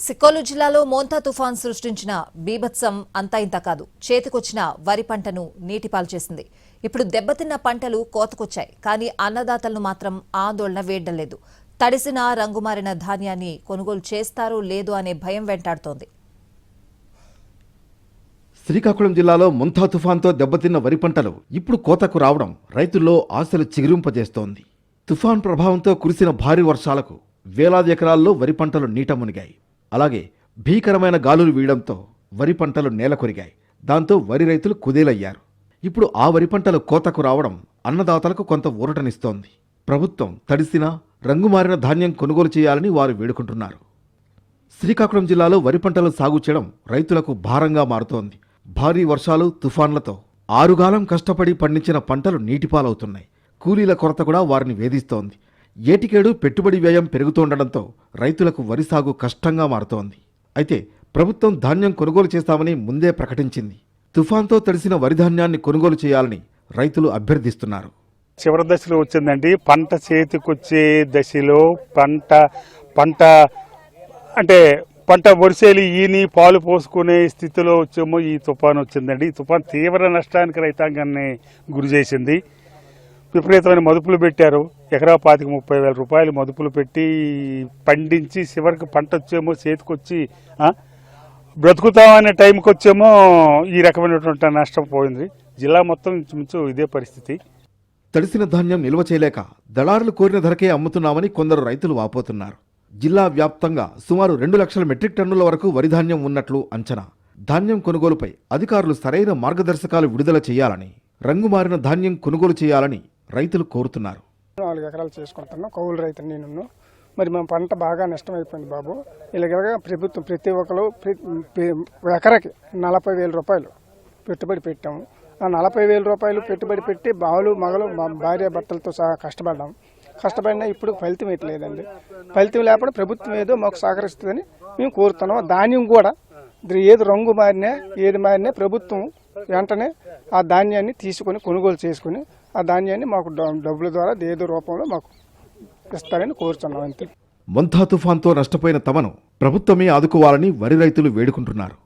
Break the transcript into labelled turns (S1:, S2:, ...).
S1: సిక్కోలు జిల్లాలో మోంతా తుఫాన్ సృష్టించిన బీభత్సం అంతా ఇంత కాదు. చేతికొచ్చిన వరి పంటను నీటిపాలు చేసింది. ఇప్పుడు దెబ్బతిన్న పంటలు కోతకొచ్చాయి. కానీ అన్నదాతలను మాత్రం ఆందోళన వేయడం లేదు. తడిసిన రంగుమారిన ధాన్యాన్ని కొనుగోలు చేస్తారో లేదో అనే భయం వెంటాడుతోంది.
S2: శ్రీకాకుళం జిల్లాలో ముంతా తుఫాన్తో దెబ్బతిన్న వరి పంటలు ఇప్పుడు కోతకు రావడం రైతుల్లో ఆశలు చిగురింపజేస్తోంది. తుఫాన్ ప్రభావంతో కురిసిన భారీ వర్షాలకు వేలాది ఎకరాల్లో వరి పంటలు నీట మునిగాయి. అలాగే భీకరమైన గాలులు వీయడంతో వరి పంటలు నేల కొరిగాయి. దాంతో వరి రైతులు కుదేలయ్యారు. ఇప్పుడు ఆ వరి పంటలు కోతకు రావడం అన్నదాతలకు కొంత ఊరటనిస్తోంది. ప్రభుత్వం తడిసిన రంగుమారిన ధాన్యం కొనుగోలు చేయాలని వారు వేడుకుంటున్నారు. శ్రీకాకుళం జిల్లాలో వరి పంటలు సాగు చేయడం రైతులకు భారంగా మారుతోంది. భారీ వర్షాలు తుఫాన్లతో ఆరుగాలం కష్టపడి పండించిన పంటలు నీటిపాలవుతున్నాయి. కూలీల కొరత కూడా వారిని వేధిస్తోంది. ఏటికేడు పెట్టుబడి వ్యయం పెరుగుతుండటంతో రైతులకు వరి సాగు కష్టంగా మారుతోంది. అయితే ప్రభుత్వం ధాన్యం కొనుగోలు చేస్తామని ముందే ప్రకటించింది. తుఫాన్తో తడిసిన వరి ధాన్యాన్ని కొనుగోలు చేయాలని రైతులు అభ్యర్థిస్తున్నారు.
S3: చివరి దశలో వచ్చిందండి పంట చేతికొచ్చే దశలో పంట పంట అంటే పంట వరిసేలు ఈని పాలు పోసుకునే స్థితిలో వచ్చేమో ఈ తుఫాన్ వచ్చిందండి. ఈ తుఫాన్ తీవ్ర నష్టానికి రైతాంగాన్ని గురి చేసింది. విపరీతమైన మదుపులు పెట్టారు. ఎకరా పాతిక ముప్పై వేల రూపాయలు మదుపులు పెట్టి పండించి చివరికి పంట వచ్చేమో చేతికొచ్చి ఆ, బ్రతుకుతామనే టైంకి వచ్చేమో ఈ రకమైనటువంటి నష్టం పోయింది. జిల్లా మొత్తం ఇంచుమించు ఇదే పరిస్థితి.
S2: తడిసిన ధాన్యం నిల్వ చేయలేక దళారులు కోరిన ధరకే అమ్ముతున్నామని కొందరు రైతులు వాపోతున్నారు. జిల్లా వ్యాప్తంగా సుమారు రెండు లక్షల మెట్రిక్ టన్నుల వరకు వరి ధాన్యం ఉన్నట్లు అంచనా. ధాన్యం కొనుగోలుపై అధికారులు సరైన మార్గదర్శకాలు విడుదల చేయాలని రంగుమారిన ధాన్యం కొనుగోలు చేయాలని రైతులు కోరుతున్నారు.
S4: నాలుగు ఎకరాలు చేసుకుంటున్నాం కౌలు రైతు నేను మరి మా పంట బాగా నష్టం అయిపోయింది బాబు. ఇలాగ ప్రభుత్వం ప్రతి ఒక్కరు ఎకరకి ఎకరాకి నలభై వేల రూపాయలు పెట్టుబడి పెట్టాము. ఆ నలభై వేల రూపాయలు పెట్టుబడి పెట్టి బావులు మగలు మా భార్య భర్తలతో సహా కష్టపడ్డాం. కష్టపడినా ఇప్పుడు ఫలితం ఇట్లేదండి ఫలితం లేకపోతే ప్రభుత్వం ఏదో మాకు సహకరిస్తుందని మేము కోరుతున్నాం. ధాన్యం కూడా ఏది రంగు మారినా ఏది మారినా ప్రభుత్వం వెంటనే ఆ ధాన్యాన్ని తీసుకొని కొనుగోలు చేసుకుని ఆ ధాన్యాన్ని మాకు డబ్బుల ద్వారా ఏదో రూపంలో మాకు ఇస్తారని కోరుతున్నాం అంతే.
S2: మొంతా తుఫాన్తో నష్టపోయిన తమను ప్రభుత్వమే ఆదుకోవాలని వరి రైతులు వేడుకుంటున్నారు.